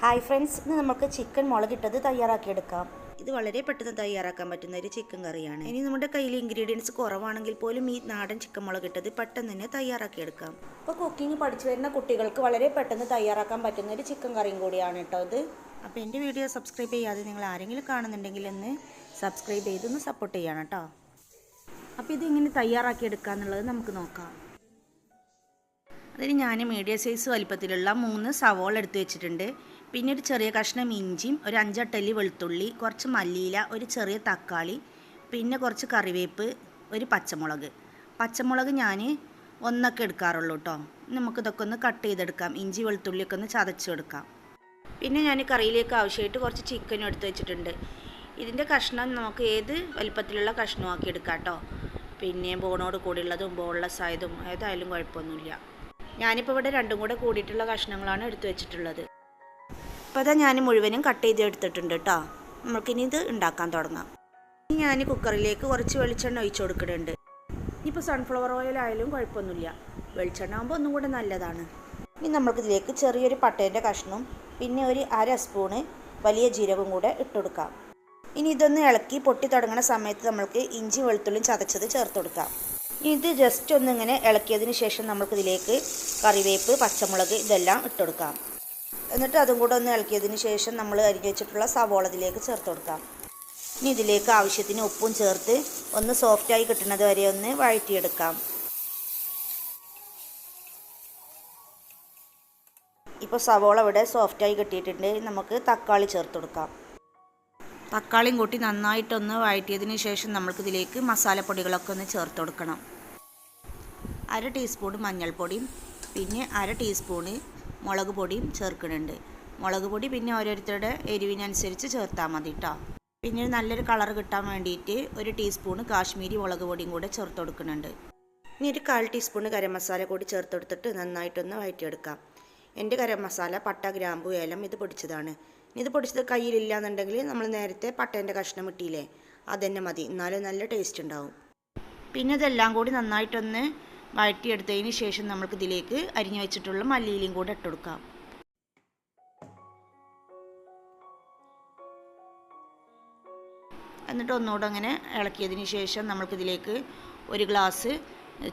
Hi friends ഇന്ന് നമുക്ക് chicken മുളകിട്ടത് തയ്യാറാക്കിയെടുക്കാം. ഇത് വളരെ പെട്ടെന്ന് തയ്യാറാക്കാൻ പറ്റുന്ന ഒരു ചിക്കൻ കറിയാണ്. ഇനി നമ്മുടെ കയ്യിൽ ഇൻഗ്രീഡിയൻസ് കുറവാണെങ്കിൽ പോലും ഈ നാടൻ ചിക്കൻ മുളകിട്ടത് പെട്ടെന്ന് തന്നെ തയ്യാറാക്കിയെടുക്കാം. ഇപ്പോൾ കുക്കിംഗ് പഠിച്ചു വരുന്ന കുട്ടികൾക്ക് വളരെ പെട്ടെന്ന് തയ്യാറാക്കാൻ പറ്റുന്ന ഒരു ചിക്കൻ കറിയും കൂടിയാണ് കേട്ടോ ഇത്. അപ്പോൾ എന്റെ വീഡിയോ സബ്സ്ക്രൈബ് ചെയ്യാതെ നിങ്ങൾ ആരെങ്കിലും കാണുന്നുണ്ടെങ്കിൽ ഒന്ന് സബ്സ്ക്രൈബ് ചെയ്തൊന്ന് സപ്പോർട്ട് ചെയ്യണം കേട്ടോ. അപ്പോൾ ഇത് എങ്ങനെ തയ്യാറാക്കിയെടുക്കുക എന്നുള്ളത് നമുക്ക് നോക്കാം. അതിന് ഞാൻ മീഡിയം സൈസ് വലിപ്പത്തിലുള്ള മൂന്ന് സവോള എടുത്ത് വെച്ചിട്ടുണ്ട്. പിന്നെ ഒരു ചെറിയ കഷ്ണം ഇഞ്ചിയും ഒരു അഞ്ചട്ടല്ലി വെളുത്തുള്ളി കുറച്ച് മല്ലിയില ഒരു ചെറിയ തക്കാളി പിന്നെ കുറച്ച് കറിവേപ്പ് ഒരു പച്ചമുളക്. പച്ചമുളക് ഞാൻ ഒന്നൊക്കെ എടുക്കാറുള്ളൂ കേട്ടോ നമുക്കിതൊക്കെ ഒന്ന് കട്ട് ചെയ്തെടുക്കാം. ഇഞ്ചി വെളുത്തുള്ളിയൊക്കെ ഒന്ന് ചതച്ചെടുക്കാം പിന്നെ ഞാൻ കറിയിലേക്ക് ആവശ്യമായിട്ട് കുറച്ച് ചിക്കനും എടുത്ത് വെച്ചിട്ടുണ്ട്. ഇതിന്റെ കഷ്ണം നമുക്ക് ഏത് വലിപ്പത്തിലുള്ള കഷ്ണവും ആക്കി എടുക്കാം കേട്ടോ പിന്നെ ബോണോട് കൂടിയുള്ളതും ബോൺലെസ് ആയതും ഏതായാലും കുഴപ്പമൊന്നുമില്ല. ഞാനിപ്പോൾ ഇവിടെ രണ്ടും കൂടെ കൂടിയിട്ടുള്ള കഷ്ണങ്ങളാണ് എടുത്തു വെച്ചിട്ടുള്ളത്. അപ്പോൾ അതാ ഞാൻ മുഴുവനും കട്ട് ചെയ്ത് എടുത്തിട്ടുണ്ട് കേട്ടോ നമുക്കിനി ഇത് ഉണ്ടാക്കാൻ തുടങ്ങാം. ഇനി ഞാൻ കുക്കറിലേക്ക് കുറച്ച് വെളിച്ചെണ്ണ ഒഴിച്ചു കൊടുക്കുന്നുണ്ട്. ഇനിയിപ്പോൾ സൺഫ്ലവർ ഓയിൽ ആയാലും കുഴപ്പമൊന്നുമില്ല. വെളിച്ചെണ്ണ ആകുമ്പോൾ ഒന്നും കൂടെ നല്ലതാണ്. ഇനി നമുക്കിതിലേക്ക് ചെറിയൊരു പട്ടേന്റെ കഷ്ണവും പിന്നെ ഒരു അര സ്പൂണ് വലിയ ജീരകവും കൂടെ ഇട്ടുകൊടുക്കാം ഇനി ഇതൊന്ന് ഇളക്കി പൊട്ടി തുടങ്ങുന്ന സമയത്ത് നമ്മൾക്ക് ഇഞ്ചി വെളുത്തുള്ളിയും ചതച്ചത് ചേർത്ത് കൊടുക്കാം. ഇത് ജസ്റ്റ് ഒന്നിങ്ങനെ ഇളക്കിയതിന് ശേഷം നമുക്കിതിലേക്ക് കറിവേപ്പ് പച്ചമുളക് ഇതെല്ലാം ഇട്ടുകൊടുക്കാം എന്നിട്ട് അതും കൂടെ ഒന്ന് ഇളക്കിയതിന് ശേഷം നമ്മൾ അരിഞ്ഞു വെച്ചിട്ടുള്ള സവോള ഇതിലേക്ക് ചേർത്ത് കൊടുക്കാം. ഇനി ഇതിലേക്ക് ആവശ്യത്തിന് ഉപ്പും ചേർത്ത് ഒന്ന് സോഫ്റ്റായി കിട്ടുന്നത് വരെ ഒന്ന് വഴറ്റിയെടുക്കാം. ഇപ്പോൾ സവോള ഇവിടെ സോഫ്റ്റായി കിട്ടിയിട്ടുണ്ട്. നമുക്ക് തക്കാളി ചേർത്ത് കൊടുക്കാം. തക്കാളിയും കൂട്ടി നന്നായിട്ടൊന്ന് വഴറ്റിയതിന് ശേഷം നമ്മൾക്കിതിലേക്ക് മസാലപ്പൊടികളൊക്കെ ഒന്ന് ചേർത്ത് കൊടുക്കണം. അര ടീസ്പൂൺ മഞ്ഞൾപ്പൊടിയും പിന്നെ അര ടീസ്പൂണ് മുളക് പൊടിയും ചേർക്കുന്നുണ്ട്. മുളക് പൊടി പിന്നെ ഓരോരുത്തരുടെ എരിവിനനുസരിച്ച് ചേർത്താൽ മതി കേട്ടോ പിന്നെ നല്ലൊരു കളർ കിട്ടാൻ വേണ്ടിയിട്ട് ഒരു ടീസ്പൂണ് കാശ്മീരി മുളക് പൊടിയും കൂടെ ചേർത്ത് കൊടുക്കുന്നുണ്ട്. ഇനി ഒരു കാൽ ടീസ്പൂണ് ഗരം മസാല കൂടി ചേർത്ത് കൊടുത്തിട്ട് നന്നായിട്ടൊന്ന് വഴറ്റിയെടുക്കാം എന്റെ ഗരം മസാല പട്ട ഗ്രാമ്പു ഏലം ഇത് പൊടിച്ചതാണ്. ഇത് പൊടിച്ചത് കയ്യിലില്ല എന്നുണ്ടെങ്കിൽ നമ്മൾ നേരത്തെ പട്ടേന്റെ കഷ്ണം ഇട്ടില്ലേ അതന്നെ മതി. എന്നാലും നല്ല ടേസ്റ്റ് ഉണ്ടാവും. പിന്നെ ഇതെല്ലാം കൂടി നന്നായിട്ടൊന്ന് വഴറ്റിയെടുത്തതിന് ശേഷം നമുക്ക് ഇതിലേക്ക് അരിഞ്ഞു വെച്ചിട്ടുള്ള മല്ലിയിലും കൂടെ ഇട്ടുകൊടുക്കാം എന്നിട്ട് ഒന്നുകൂടെ അങ്ങനെ ഇളക്കിയതിന് ശേഷം നമ്മൾക്കിതിലേക്ക് ഒരു ഗ്ലാസ്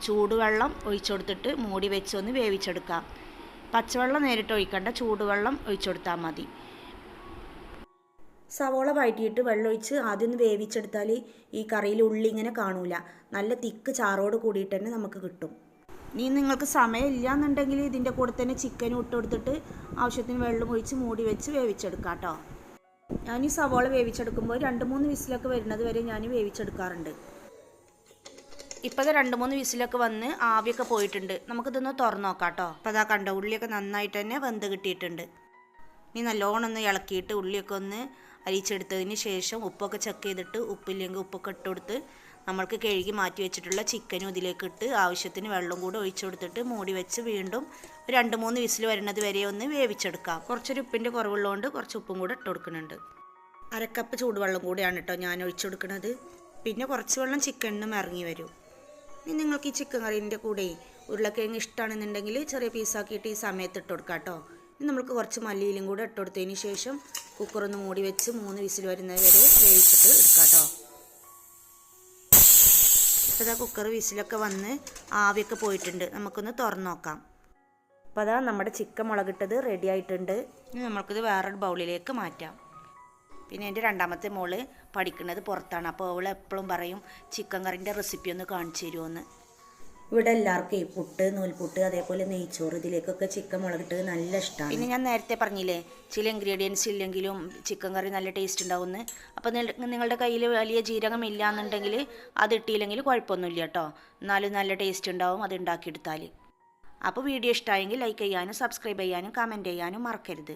ചൂടുവെള്ളം ഒഴിച്ചെടുത്തിട്ട് മൂടി വെച്ചൊന്ന് വേവിച്ചെടുക്കാം. പച്ചവെള്ളം നേരിട്ട് ഒഴിക്കേണ്ട ചൂടുവെള്ളം ഒഴിച്ചെടുത്താൽ മതി. സവോള വഴറ്റിയിട്ട് വെള്ളമൊഴിച്ച് ആദ്യം ഒന്ന് വേവിച്ചെടുത്താൽ ഈ കറിയിൽ ഉള്ളി ഇങ്ങനെ കാണൂല. നല്ല തിക്ക് ചാറോട് കൂടിയിട്ട് തന്നെ നമുക്ക് കിട്ടും. ഇനി നിങ്ങൾക്ക് സമയമില്ല എന്നുണ്ടെങ്കിൽ ഇതിന്റെ കൂടെ തന്നെ ചിക്കനും ഇട്ട് കൊടുത്തിട്ട് ആവശ്യത്തിന് വെള്ളം ഒഴിച്ച് മൂടി വെച്ച് വേവിച്ചെടുക്കാം കേട്ടോ ഞാൻ ഈ സവോള വേവിച്ചെടുക്കുമ്പോൾ രണ്ട് മൂന്ന് വിസിലൊക്കെ വരുന്നത് വരെ ഞാൻ വേവിച്ചെടുക്കാറുണ്ട്. ഇപ്പോൾ രണ്ട് മൂന്ന് വിസിലൊക്കെ വന്ന് ആവിയൊക്കെ പോയിട്ടുണ്ട്. നമുക്കിതൊന്ന് തുറന്നു നോക്കാം കേട്ടോ അപ്പോൾ അതാ കണ്ട ഉള്ളിയൊക്കെ നന്നായിട്ട് തന്നെ വെന്ത് കിട്ടിയിട്ടുണ്ട്. ഇനി നല്ലോണം ഒന്ന് ഇളക്കിയിട്ട് ഉള്ളിയൊക്കെ ഒന്ന് അരിച്ചെടുത്തതിന് ശേഷം ഉപ്പൊക്കെ ചെക്ക് ചെയ്തിട്ട് ഉപ്പില്ലെങ്കിൽ ഉപ്പൊക്കെ ഇട്ട് കൊടുത്ത് നമ്മൾക്ക് കഴുകി മാറ്റി വെച്ചിട്ടുള്ള ചിക്കനും ഇതിലേക്ക് ഇട്ട് ആവശ്യത്തിന് വെള്ളം കൂടെ ഒഴിച്ചു കൊടുത്തിട്ട് മൂടി വെച്ച് വീണ്ടും രണ്ട് മൂന്ന് വിസിൽ വരുന്നത് വരെ ഒന്ന് വേവിച്ചെടുക്കാം. കുറച്ചൊരു ഉപ്പിന്റെ കുറവുള്ളതുകൊണ്ട് കുറച്ച് ഉപ്പും കൂടെ ഇട്ട് കൊടുക്കുന്നുണ്ട്. അരക്കപ്പ് ചൂടുവെള്ളം കൂടെയാണ് കേട്ടോ ഞാൻ ഒഴിച്ചു കൊടുക്കുന്നത്. പിന്നെ കുറച്ച് വെള്ളം ചിക്കനിനും ഇറങ്ങി വരും. ഇനി നിങ്ങൾക്ക് ഈ ചിക്കൻ കറീന്റെ കൂടെ ഉരുളക്കിഴങ്ങ് ഇഷ്ടമാണെന്നുണ്ടെങ്കിൽ ചെറിയ പീസാക്കിയിട്ട് ഈ സമയത്ത് ഇട്ട് കൊടുക്കാം കേട്ടോ. ഇനി നമുക്ക് കുറച്ച് മല്ലിയിലും കൂടെ ഇട്ട് കൊടുത്തതിന് ശേഷം കുക്കറൊന്ന് മൂടി വെച്ച് മൂന്ന് വിസിൽ വരുന്നത് വരെ വേവിച്ചിട്ട് എടുക്കാം കേട്ടോ ഇപ്പോൾ അതാ കുക്കർ വിസിലൊക്കെ വന്ന് ആവിയൊക്കെ പോയിട്ടുണ്ട്. നമുക്കൊന്ന് തുറന്നു നോക്കാം. അപ്പോൾ അതാ നമ്മുടെ ചിക്കൻ മുളകിട്ടത് റെഡി ആയിട്ടുണ്ട്. ഇനി നമ്മൾക്കിത് വേറൊരു ബൗളിലേക്ക് മാറ്റാം. പിന്നെ എന്റെ രണ്ടാമത്തെ മോൾ പഠിക്കുന്നത് പുറത്താണ്. അപ്പോൾ അവൾ എപ്പോഴും പറയും ചിക്കൻ കറിന്റെ റെസിപ്പി ഒന്ന് കാണിച്ചു തരുമോയെന്ന് ഇവിടെ എല്ലാവർക്കും ഈ പുട്ട് നൂൽപുട്ട് അതേപോലെ നെയ്ച്ചോറ് ഇതിലേക്കൊക്കെ ചിക്കൻ മുളകിട്ട് നല്ല ഇഷ്ടമാണ് പിന്നെ ഞാൻ നേരത്തെ പറഞ്ഞില്ലേ ചില ഇൻഗ്രീഡിയൻസ് ഇല്ലെങ്കിലും ചിക്കൻ കറി നല്ല ടേസ്റ്റ് ഉണ്ടാവുമെന്ന്. അപ്പോൾ നിങ്ങളുടെ കയ്യിൽ വലിയ ജീരകം ഇല്ല എന്നുണ്ടെങ്കിൽ അത് ഇട്ടില്ലെങ്കിൽ കുഴപ്പമൊന്നുമില്ല കേട്ടോ. എന്നാലും നല്ല ടേസ്റ്റ് ഉണ്ടാവും അത് ഉണ്ടാക്കിയെടുത്താൽ അപ്പോൾ വീഡിയോ ഇഷ്ടമായെങ്കിൽ ലൈക്ക് ചെയ്യാനും സബ്സ്ക്രൈബ് ചെയ്യാനും കമന്റ് ചെയ്യാനും മറക്കരുത്.